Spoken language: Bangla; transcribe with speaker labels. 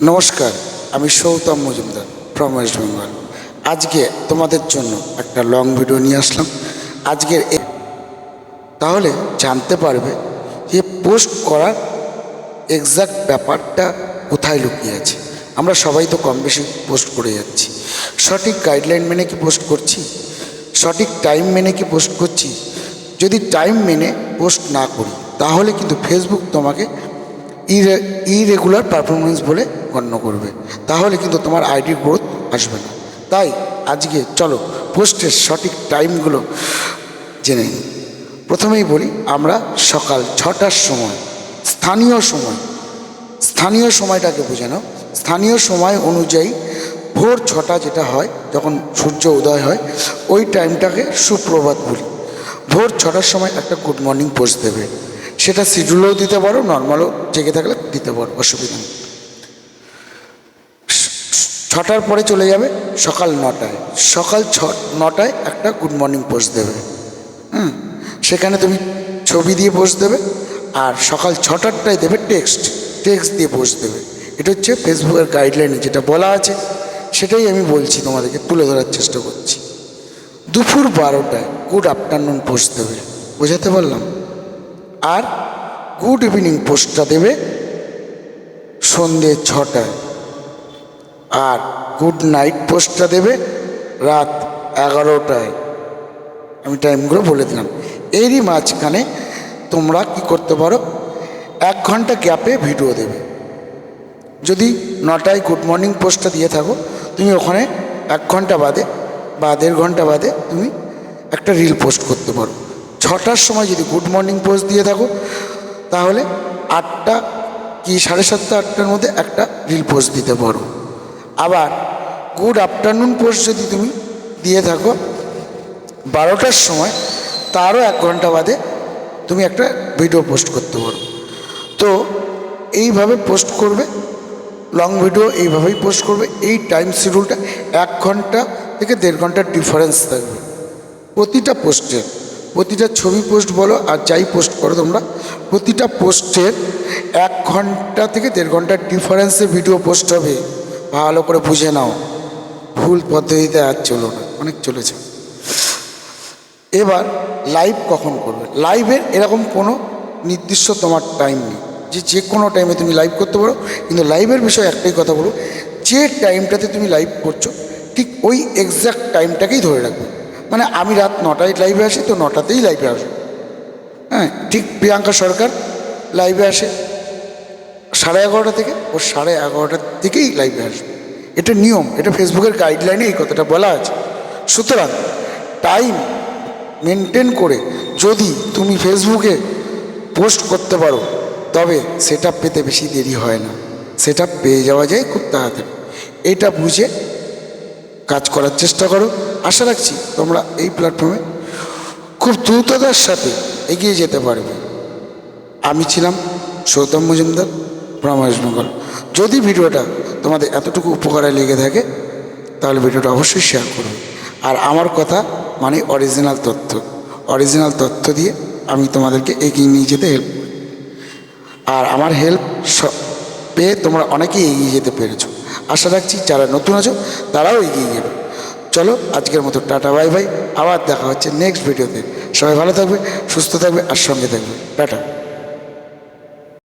Speaker 1: নমস্কার, আমি সৌতম মজুমদার ফ্রম ওয়েস্ট বেঙ্গল আজকে তোমাদের জন্য একটা লং ভিডিও নিয়ে আসলাম। আজকের তাহলে জানতে পারবে যে পোস্ট করার এক্সাক্ট ব্যাপারটা কোথায় লুকিয়ে আছে। আমরা সবাই তো কম বেশি পোস্ট করে যাচ্ছি। সঠিক গাইডলাইন মেনে কি পোস্ট করছি? সঠিক টাইম মেনে কি পোস্ট করছি? যদি টাইম মেনে পোস্ট না করি, তাহলে কিন্তু ফেসবুক তোমাকে ইরে ইরেগুলার পারফরমেন্স বলে গণ্য করবে। তাহলে কিন্তু তোমার আইডি গ্রোথ আসবে না। তাই আজকে চলো পোস্টের সঠিক টাইমগুলো জেনে নিই। প্রথমেই বলি, আমরা সকাল ছটার সময়, স্থানীয় সময়, স্থানীয় সময়টাকে বুঝে নাও। স্থানীয় সময় অনুযায়ী ভোর ছটা যেটা হয়, যখন সূর্য উদয় হয়, ওই টাইমটাকে সুপ্রভাত বলি। ভোর ছটার সময় একটা গুড মর্নিং পোস্ট দেবে। সেটা শিডিউলেও দিতে পারো, নর্মালও জেগে থাকলে দিতে পারো, অসুবিধা নেই। ছটার পরে চলে যাবে, সকাল নটায়। সকাল ছ, নটায় একটা গুড মর্নিং পোস্ট দেবে। হুম, সেখানে তুমি ছবি দিয়ে পোস্ট দেবে, আর সকাল ছটারটায় দেবে টেক্সট টেক্সট দিয়ে পোস্ট দেবে। এটা হচ্ছে ফেসবুকের গাইডলাইনে যেটা বলা আছে, সেটাই আমি বলছি তোমাদেরকে, তুলে ধরার চেষ্টা করছি। দুপুর বারোটায় গুড আফটারনুন পোস্ট দেবে। বোঝাতে পারলাম? আর গুড ইভিনিং পোস্টটা দেবে সন্ধে ছটায় আর গুড নাইট পোস্টটা দেবে রাত এগারোটায়। আমি টাইমগুলো বলে দিলাম। এরই মাঝখানে তোমরা কি করতে পারো, এক ঘণ্টা গ্যাপে ভিডিও দেবে। যদি নটায় গুড মর্নিং পোস্টটা দিয়ে থাকো, তুমি ওখানে এক ঘণ্টা বাদে বা দেড় ঘণ্টা বাদে তুমি একটা রিল পোস্ট করতে পারো। ছটার সময় যদি গুড মর্নিং পোস্ট দিয়ে থাকো, তাহলে আটটা কি সাড়ে সাতটা, আটটার মধ্যে একটা রিল পোস্ট দিতে পারো। আবার গুড আফটারনুন পোস্ট যদি তুমি দিয়ে থাকো, বারোটার সময় তারও এক ঘণ্টা বাদে তুমি একটা ভিডিও পোস্ট করতে পারো। তো এইভাবে পোস্ট করবে, লং ভিডিও এইভাবেই পোস্ট করবে, এই টাইম শিডিউলটা এক ঘণ্টা থেকে দেড় ঘণ্টার ডিফারেন্স থাকবে প্রতিটা পোস্টের। প্রতিটা ছবি পোস্ট বলো আর যাই পোস্ট করো তোমরা, প্রতিটা পোস্টের এক ঘণ্টা থেকে দেড় ঘণ্টার ডিফারেন্সে ভিডিও পোস্ট হবে। ভালো করে বুঝে নাও। ভুল পদ্ধতিতে আর চলো না, অনেক চলেছে। এবার লাইভ কখন করবে? লাইভের এরকম কোনো নির্দিষ্ট তোমার টাইম নেই। যে যে কোনো টাইমে তুমি লাইভ করতে পারো, কিন্তু লাইভের বিষয়ে একটাই কথা বলো, যে টাইমটাতে তুমি লাইভ করছ, ঠিক ওই এক্স্যাক্ট টাইমটাকেই ধরে রাখবে। মানে আমি রাত নটায় লাইভে আসি, তো নটাতেই লাইভে আসব। হ্যাঁ ঠিক প্রিয়াঙ্কা সরকার লাইভে আসে। সাড়ে এগারোটা থেকে, ও সাড়ে এগারোটার দিকেই লাইভে আসবে। এটা নিয়ম, এটা ফেসবুকের গাইডলাইনে এই কথাটা বলা আছে। সুতরাং টাইম মেনটেন করে যদি তুমি ফেসবুকে পোস্ট করতে পারো, তবে সেটা পেতে বেশি দেরি হয় না। সেটা পেয়ে যাওয়া যায় খুব তাড়াতাড়ি। এটা বুঝে কাজ করার চেষ্টা করো। আশা রাখছি তোমরা এই প্ল্যাটফর্মে খুব দ্রুততার সাথে এগিয়ে যেতে পারবে। আমি ছিলাম সৌতম মজুমদার বেঙ্গল যদি ভিডিওটা তোমাদের এতটুকু উপকারে লেগে থাকে, তাহলে ভিডিওটা অবশ্যই শেয়ার করবে আর আমার কথা মানে অরিজিনাল তথ্য। অরিজিনাল তথ্য দিয়ে আমি তোমাদেরকে এগিয়ে নিয়ে যেতে হেল্প আর আমার হেল্প পেয়ে তোমরা অনেকেই এগিয়ে যেতে পেরেছ। আশা রাখছি যারা নতুন আছো, তারাও এগিয়ে যাবে চলো, আজকের মতো টাটা, বাই বাই। আবার দেখা হচ্ছে নেক্সট ভিডিওতে সবাই ভালো থাকবে, সুস্থ থাকবে, আর সঙ্গে থাকবে। টাটা।